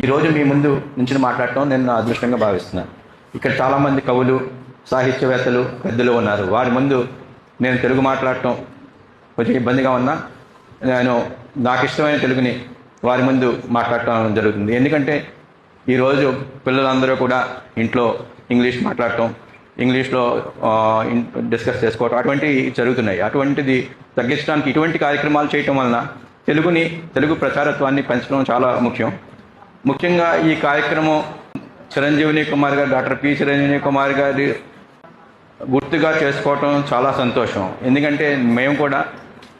ఈరోజు మీ ముందు నుంచి మాట్లాడటం నేను నా అదృష్టంగా భావిస్తున్నాను. ఇక్కడ చాలామంది కవులు సాహిత్యవేత్తలు పెద్దలు ఉన్నారు. వారి ముందు నేను తెలుగు మాట్లాడటం కొంచెం ఇబ్బందిగా ఉన్నా. నేను నాకు ఇష్టమైన తెలుగుని వారి ముందు మాట్లాడటం జరుగుతుంది. ఎందుకంటే ఈరోజు పిల్లలందరూ కూడా ఇంట్లో ఇంగ్లీష్ మాట్లాడటం ఇంగ్లీష్లో డిస్కస్ చేసుకోవటం అటువంటివి జరుగుతున్నాయి. అటువంటిది తగ్గించడానికి ఇటువంటి కార్యక్రమాలు చేయటం వలన తెలుగుని తెలుగు ప్రచారత్వాన్ని పెంచడం చాలా ముఖ్యం. ముఖ్యంగా ఈ కార్యక్రమం చిరంజీవిని కుమార్ గారు డాక్టర్ పి. చిరంజీవి కుమార్ గారి గుర్తుగా చేసుకోవటం చాలా సంతోషం. ఎందుకంటే మేము కూడా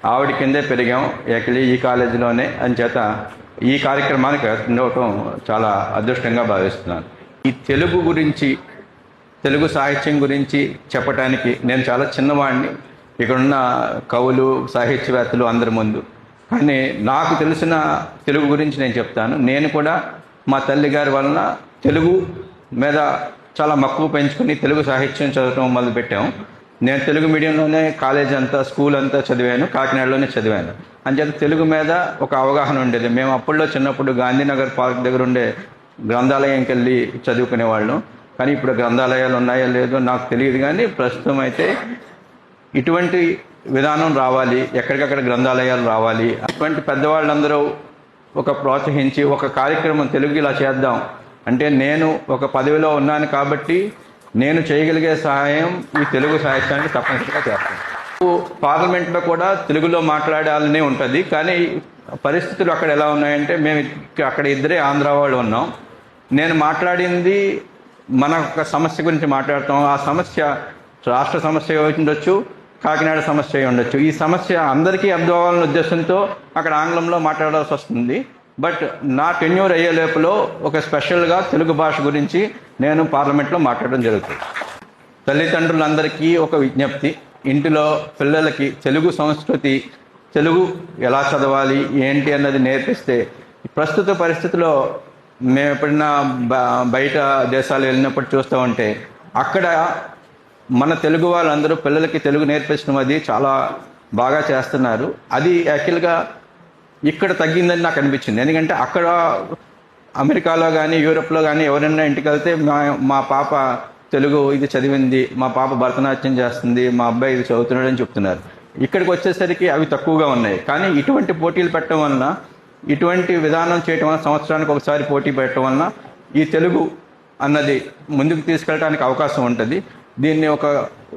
ఆవిడ కిందే పెరిగాం ఏకలి ఈ కాలేజీలోనే. అని చేత ఈ కార్యక్రమానికి ఉండవటం చాలా అదృష్టంగా భావిస్తున్నాను. ఈ తెలుగు గురించి తెలుగు సాహిత్యం గురించి చెప్పటానికి నేను చాలా చిన్నవాడిని ఇక్కడున్న కవులు సాహిత్యవేత్తలు అందరి ముందు. కానీ నాకు తెలిసిన తెలుగు గురించి నేను చెప్తాను. నేను కూడా మా తల్లి గారి వలన తెలుగు మీద చాలా మక్కువ పెంచుకుని తెలుగు సాహిత్యం చదవటం మొదలుపెట్టాం. నేను తెలుగు మీడియంలోనే కాలేజ్ అంతా స్కూల్ అంతా చదివాను కాకినాడలోనే చదివాను. అంచేత తెలుగు మీద ఒక అవగాహన ఉండేది. మేము అప్పుల్లో చిన్నప్పుడు గాంధీనగర్ పార్క్ దగ్గర ఉండే గ్రంథాలయంకి వెళ్ళి చదువుకునేవాళ్ళం. కానీ ఇప్పుడు గ్రంథాలయాలు ఉన్నాయో లేదో నాకు తెలియదు కానీ ప్రస్తుతం అయితే ఇటువంటి విధానం రావాలి ఎక్కడికక్కడ గ్రంథాలయాలు రావాలి అటువంటి పెద్దవాళ్ళందరూ ఒక ప్రోత్సహించి ఒక కార్యక్రమం తెలుగు ఇలా చేద్దాం. అంటే నేను ఒక పదవిలో ఉన్నాను కాబట్టి నేను చేయగలిగే సహాయం ఈ తెలుగు సాహిత్యానికి తప్పనిసరిగా చేస్తాను. పార్లమెంట్లో కూడా తెలుగులో మాట్లాడాలని ఉంటుంది కానీ పరిస్థితులు అక్కడ ఎలా ఉన్నాయంటే మేము అక్కడ ఇద్దరే ఆంధ్ర వాళ్ళు ఉన్నాం. నేను మాట్లాడింది మన ఒక సమస్య గురించి మాట్లాడతాం. ఆ సమస్య రాష్ట్ర సమస్య ఉండొచ్చు కాకినాడ సమస్య అయి ఉండొచ్చు. ఈ సమస్య అందరికీ అర్థం అవ్వాలనే ఉద్దేశంతో అక్కడ ఆంగ్లంలో మాట్లాడాల్సి వస్తుంది. బట్ నా టెన్యూర్ అయ్యే లోపల ఒక స్పెషల్గా తెలుగు భాష గురించి నేను పార్లమెంట్లో మాట్లాడడం జరుగుతుంది. తల్లిదండ్రులందరికీ ఒక విజ్ఞప్తి. ఇంటిలో పిల్లలకి తెలుగు సంస్కృతి తెలుగు ఎలా చదవాలి ఏంటి అన్నది నేర్పిస్తే ప్రస్తుత పరిస్థితిలో మేము ఎప్పుడైనా బ- బయట దేశాలు వెళ్ళినప్పుడు చూస్తూ ఉంటే అక్కడ మన తెలుగు వాళ్ళందరూ పిల్లలకి తెలుగు నేర్పించడం అది చాలా బాగా చేస్తున్నారు. అది యాక్చువల్గా ఇక్కడ తగ్గిందని నాకు అనిపించింది. ఎందుకంటే అక్కడ అమెరికాలో కానీ యూరోప్లో కానీ ఎవరైనా ఇంటికి వెళ్తే మా మా పాప తెలుగు ఇది చదివింది మా పాప భరతనాట్యం చేస్తుంది మా అబ్బాయి ఇది చదువుతున్నాడని చెప్తున్నారు. ఇక్కడికి వచ్చేసరికి అవి తక్కువగా ఉన్నాయి. కానీ ఇటువంటి పోటీలు పెట్టడం వలన ఇటువంటి విధానం చేయటం వలన సంవత్సరానికి ఒకసారి పోటీ పెట్టడం వలన ఈ తెలుగు అన్నది ముందుకు తీసుకెళ్ళడానికి అవకాశం ఉంటుంది. దీన్ని ఒక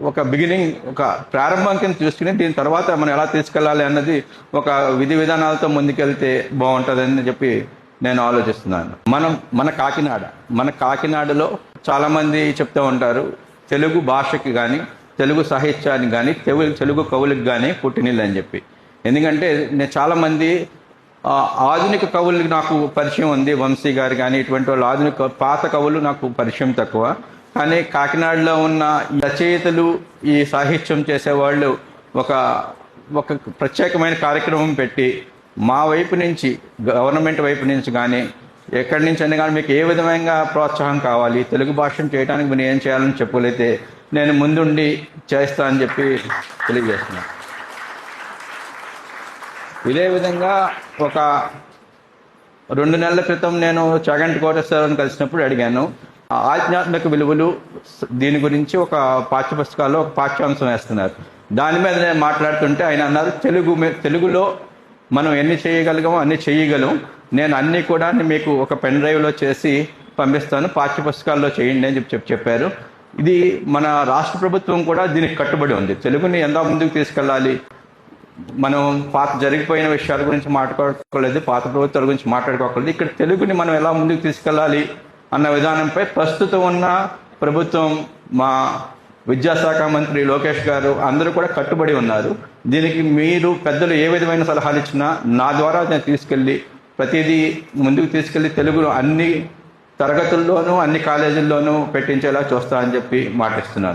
ఒక బిగినింగ్ ఒక ప్రారంభం కింద చూసుకుని దీని తర్వాత మనం ఎలా తీసుకెళ్ళాలి అన్నది ఒక విధి విధానాలతో ముందుకెళ్తే బాగుంటుందని చెప్పి నేను ఆలోచిస్తున్నాను. మనం మన కాకినాడ మన కాకినాడలో చాలామంది చెప్తూ ఉంటారు తెలుగు భాషకి కానీ తెలుగు సాహిత్యానికి కానీ తెలుగు తెలుగు కవులకు కానీ పుట్టినీళ్ళు అని చెప్పి. ఎందుకంటే నేను చాలామంది ఆధునిక కవులకి నాకు పరిచయం ఉంది వంశీ గారు కానీ ఇటువంటి వాళ్ళు ఆధునిక పాత కవులు నాకు పరిచయం తక్కువ. కానీ కాకినాడలో ఉన్న రచయితలు ఈ సాహిత్యం చేసేవాళ్ళు ఒక ఒక ప్రత్యేకమైన కార్యక్రమం పెట్టి మా వైపు నుంచి గవర్నమెంట్ వైపు నుంచి కానీ ఎక్కడి నుంచి అయినా కానీ మీకు ఏ విధమైన ప్రోత్సాహం కావాలి తెలుగు భాషను చేయడానికి మీరు ఏం చేయాలని చెప్పలేతే నేను ముందుండి చేస్తా అని చెప్పి తెలియజేస్తున్నాను. ఇదే విధంగా ఒక రెండు నెలల క్రితం నేను చగంటి కోటేశ్వరరావుని కలిసినప్పుడు అడిగాను. ఆ ఆధ్యాత్మిక విలువలు దీని గురించి ఒక పాఠ్య పుస్తకాల్లో ఒక పాఠ్యాంశం వేస్తున్నారు. దాని మీద నేను మాట్లాడుతుంటే ఆయన అన్నారు తెలుగు మీ- తెలుగులో మనం ఎన్ని చేయగలిగామో అన్ని చేయగలం. నేను అన్ని కూడా మీకు ఒక పెన్ డ్రైవ్లో చేసి పంపిస్తాను. పాఠ్య పుస్తకాల్లో చేయండి అని చెప్పి చెప్పారు. ఇది మన రాష్ట్ర ప్రభుత్వం కూడా దీనికి కట్టుబడి ఉంది. తెలుగుని ఎంత ముందుకు తీసుకెళ్ళాలి? మనం పాత జరిగిపోయిన విషయాల గురించి మాట్లాడుకోలేదు పాత ప్రభుత్వాల గురించి మాట్లాడుకోకూడదు. ఇక్కడ తెలుగుని మనం ఎలా ముందుకు తీసుకెళ్ళాలి అన్న విధానంపై ప్రస్తుతం ఉన్న ప్రభుత్వం మా విద్యాశాఖ మంత్రి లోకేష్ గారు అందరూ కూడా కట్టుబడి ఉన్నారు. దీనికి మీరు పెద్దలు ఏ విధమైన సలహాలు ఇచ్చినా నా ద్వారా నేను తీసుకెళ్ళి ప్రతిదీ ముందుకు తీసుకెళ్ళి తెలుగులో అన్ని తరగతుల్లోనూ అన్ని కాలేజీల్లోనూ పెట్టించేలా చూస్తా అని చెప్పి మాటిస్తున్నాను.